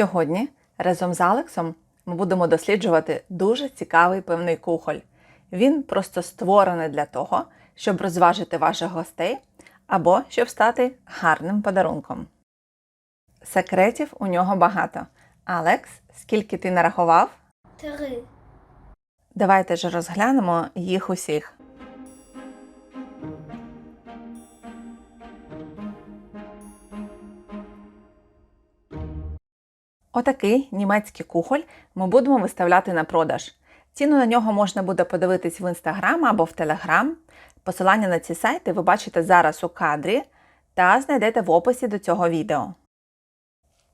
Сьогодні разом з Алексом ми будемо досліджувати дуже цікавий пивний кухоль. Він просто створений для того, щоб розважити ваших гостей або щоб стати гарним подарунком. Секретів у нього багато. Алекс, скільки ти нарахував? Три. Давайте ж розглянемо їх усіх. Отакий німецький кухоль ми будемо виставляти на продаж. Ціну на нього можна буде подивитись в інстаграм або в телеграм. Посилання на ці сайти ви бачите зараз у кадрі та знайдете в описі до цього відео.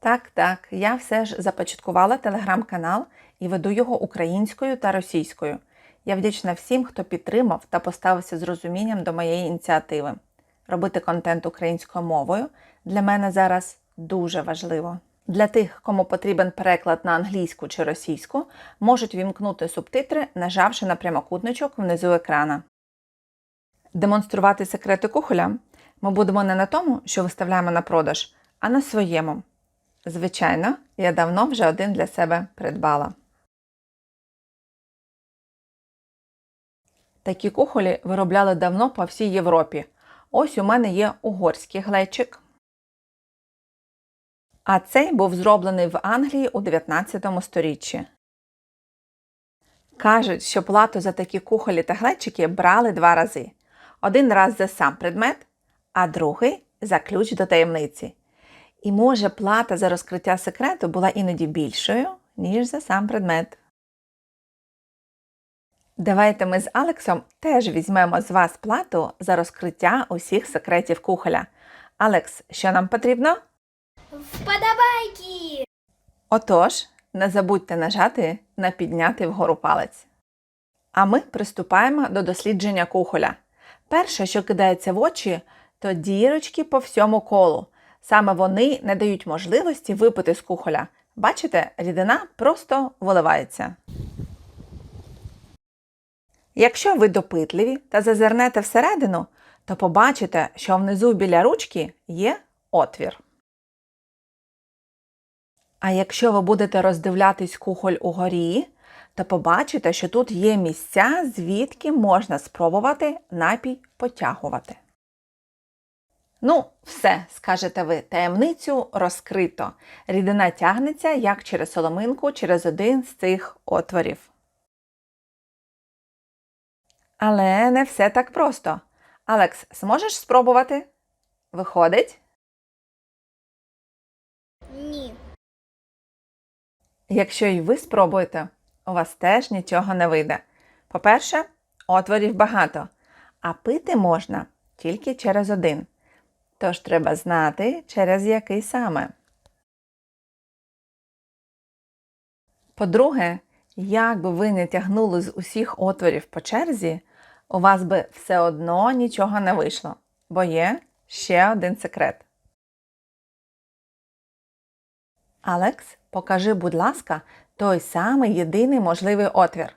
Так, так, я все ж започаткувала телеграм-канал і веду його українською та російською. Я вдячна всім, хто підтримав та поставився з розумінням до моєї ініціативи. Робити контент українською мовою для мене зараз дуже важливо. Для тих, кому потрібен переклад на англійську чи російську, можуть вімкнути субтитри, нажавши на прямокутничок внизу екрана. Демонструвати секрети кухоля ми будемо не на тому, що виставляємо на продаж, а на своєму. Звичайно, я давно вже один для себе придбала. Такі кухолі виробляли давно по всій Європі. Ось у мене є угорський глечик. А цей був зроблений в Англії у 19 сторіччі. Кажуть, що плату за такі кухолі та глечики брали два рази. Один раз за сам предмет, а другий за ключ до таємниці. І може плата за розкриття секрету була іноді більшою, ніж за сам предмет. Давайте ми з Алексом теж візьмемо з вас плату за розкриття усіх секретів кухоля. Алекс, що нам потрібно? Вподобайки! Отож, не забудьте нажати на підняти вгору палець. А ми приступаємо до дослідження кухоля. Перше, що кидається в очі, то дірочки по всьому колу. Саме вони не дають можливості випити з кухоля. Бачите, рідина просто виливається. Якщо ви допитливі та зазирнете всередину, то побачите, що внизу біля ручки є отвір. А якщо ви будете роздивлятись кухоль угорі, то побачите, що тут є місця, звідки можна спробувати напій потягувати. Ну, все, скажете ви, таємницю розкрито. Рідина тягнеться як через соломинку через один з цих отворів. Але не все так просто. Алекс, зможеш спробувати? Виходить? Якщо і ви спробуєте, у вас теж нічого не вийде. По-перше, отворів багато, а пити можна тільки через один. Тож треба знати, через який саме. По-друге, як би ви не тягнули з усіх отворів по черзі, у вас би все одно нічого не вийшло, бо є ще один секрет. Алекс, покажи, будь ласка, той самий єдиний можливий отвір.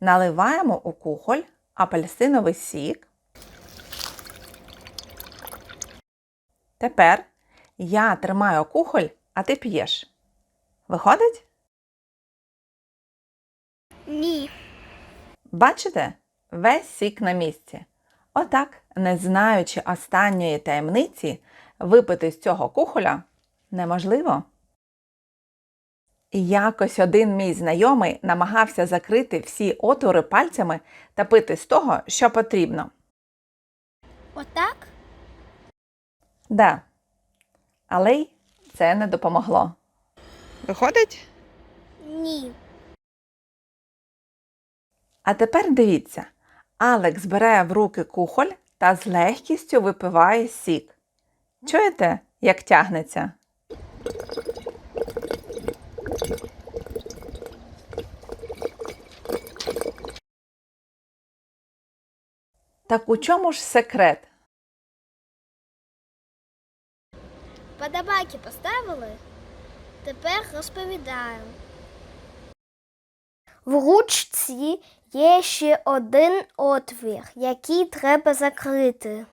Наливаємо у кухоль апельсиновий сік. Тепер я тримаю кухоль, а ти п'єш. Виходить? Ні. Бачите? Весь сік на місці. Отак, не знаючи останньої таємниці, випити з цього кухоля неможливо. Якось один мій знайомий намагався закрити всі отвори пальцями та пити з того, що потрібно. Отак? Да. Але й це не допомогло. Виходить? Ні. А тепер дивіться. Алекс бере в руки кухоль та з легкістю випиває сік. Чуєте, як тягнеться? Так у чому ж секрет? Вподобайки поставили? Тепер розповідаю. В ручці є ще один отвір, який треба закрити.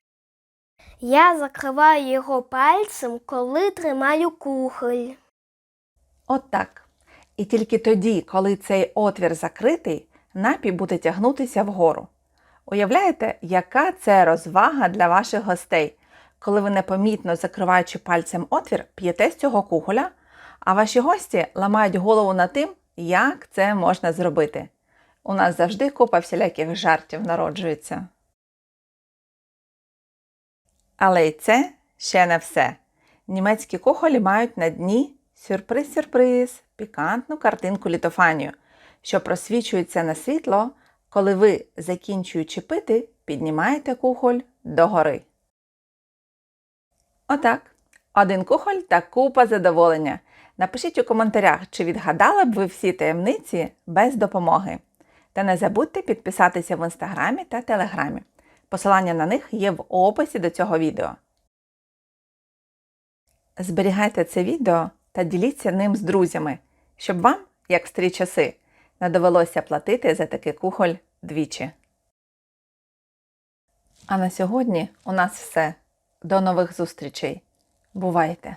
Я закриваю його пальцем, коли тримаю кухоль. Отак. І тільки тоді, коли цей отвір закритий, напій буде тягнутися вгору. Уявляєте, яка це розвага для ваших гостей, коли ви непомітно закриваючи пальцем отвір, п'єте з цього кухоля, а ваші гості ламають голову над тим, як це можна зробити. У нас завжди купа всіляких жартів народжується. Але й це ще не все. Німецькі кухолі мають на дні сюрприз-сюрприз, пікантну картинку літофанію, що просвічується на світло, коли ви, закінчуючи пити, піднімаєте кухоль догори. Отак. Один кухоль та купа задоволення. Напишіть у коментарях, чи відгадали б ви всі таємниці без допомоги. Та не забудьте підписатися в інстаграмі та телеграмі. Посилання на них є в описі до цього відео. Зберігайте це відео та діліться ним з друзями, щоб вам, як в старі часи, не довелося платити за такий кухоль двічі. А на сьогодні у нас все. До нових зустрічей. Бувайте!